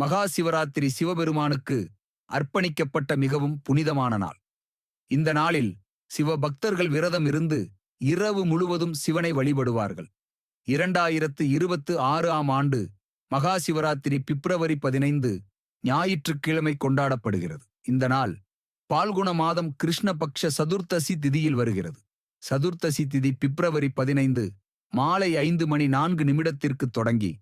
மகா சிவராத்திரி சிவபெருமானுக்கு அர்ப்பணிக்கப்பட்ட மிகவும் புனிதமான நாள். இந்த நாளில் சிவபக்தர்கள் விரதம் இருந்து இரவு முழுவதும் சிவனை வழிபடுவார்கள். இரண்டாயிரத்து இருபத்து ஆறு ஆம் ஆண்டு மகா சிவராத்திரி பிப்ரவரி பதினைந்து ஞாயிற்றுக்கிழமை கொண்டாடப்படுகிறது. இந்த நாள் பால்குண மாதம் கிருஷ்ணபக்ஷ சதுர்த்தசி திதியில் வருகிறது. சதுர்த்தசி திதி பிப்ரவரி பதினைந்து மாலை ஐந்து மணி நான்கு நிமிடத்திற்கு தொடங்கி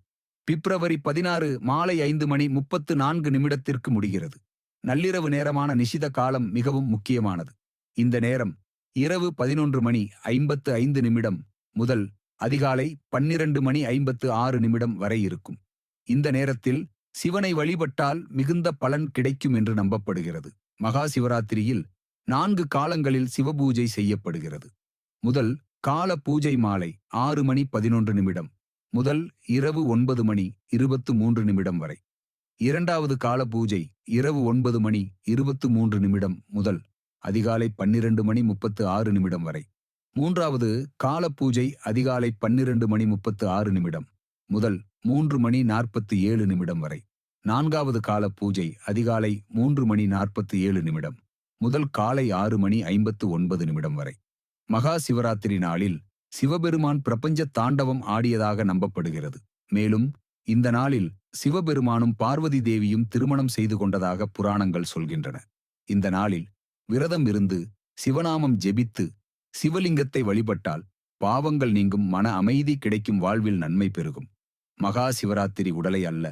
பிப்ரவரி பதினாறு மாலை ஐந்து மணி முப்பத்து நான்கு நிமிடத்திற்கு முடிகிறது. நள்ளிரவு நேரமான நிஷித காலம் மிகவும் முக்கியமானது. இந்த நேரம் இரவு பதினொன்று மணி ஐம்பத்து ஐந்து நிமிடம் முதல் அதிகாலை பன்னிரண்டு மணி ஐம்பத்து ஆறு நிமிடம் வரை இருக்கும். இந்த நேரத்தில் சிவனை வழிபட்டால் மிகுந்த பலன் கிடைக்கும் என்று நம்பப்படுகிறது. மகா சிவராத்திரியில் நான்கு காலங்களில் சிவபூஜை செய்யப்படுகிறது. முதல் கால பூஜை மாலை ஆறு மணி பதினொன்று நிமிடம். முதல் இரவு ஒன்பது மணி இருபத்து மூன்று நிமிடம் வரை. இரண்டாவது கால பூஜை இரவு ஒன்பது மணி இருபத்து மூன்று நிமிடம் முதல் அதிகாலை பன்னிரண்டு மணி முப்பத்து ஆறு நிமிடம் வரை. மூன்றாவது கால பூஜை அதிகாலை பன்னிரண்டு மணி முப்பத்து ஆறு நிமிடம் முதல் மூன்று மணி நாற்பத்து ஏழு நிமிடம் வரை. நான்காவது கால பூஜை அதிகாலை மூன்று மணி நாற்பத்து ஏழு நிமிடம் முதல் காலை ஆறு மணி ஐம்பத்து ஒன்பது நிமிடம் வரை. மகா சிவராத்திரி நாளில் சிவபெருமான் பிரபஞ்ச தாண்டவம் ஆடியதாக நம்பப்படுகிறது. மேலும் இந்த நாளில் சிவபெருமானும் பார்வதி தேவியும் திருமணம் செய்து கொண்டதாக புராணங்கள் சொல்கின்றன. இந்த நாளில் விரதம் இருந்து சிவநாமம் ஜெபித்து சிவலிங்கத்தை வழிபட்டால் பாவங்கள் நீங்கும் மன அமைதி கிடைக்கும் வாழ்வில் நன்மை பெருகும். மகா சிவராத்திரி உடலை அல்ல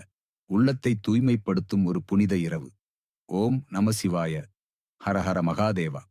உள்ளத்தை தூய்மைப்படுத்தும் ஒரு புனித இரவு. ஓம் நம சிவாய. ஹரஹர மகாதேவா.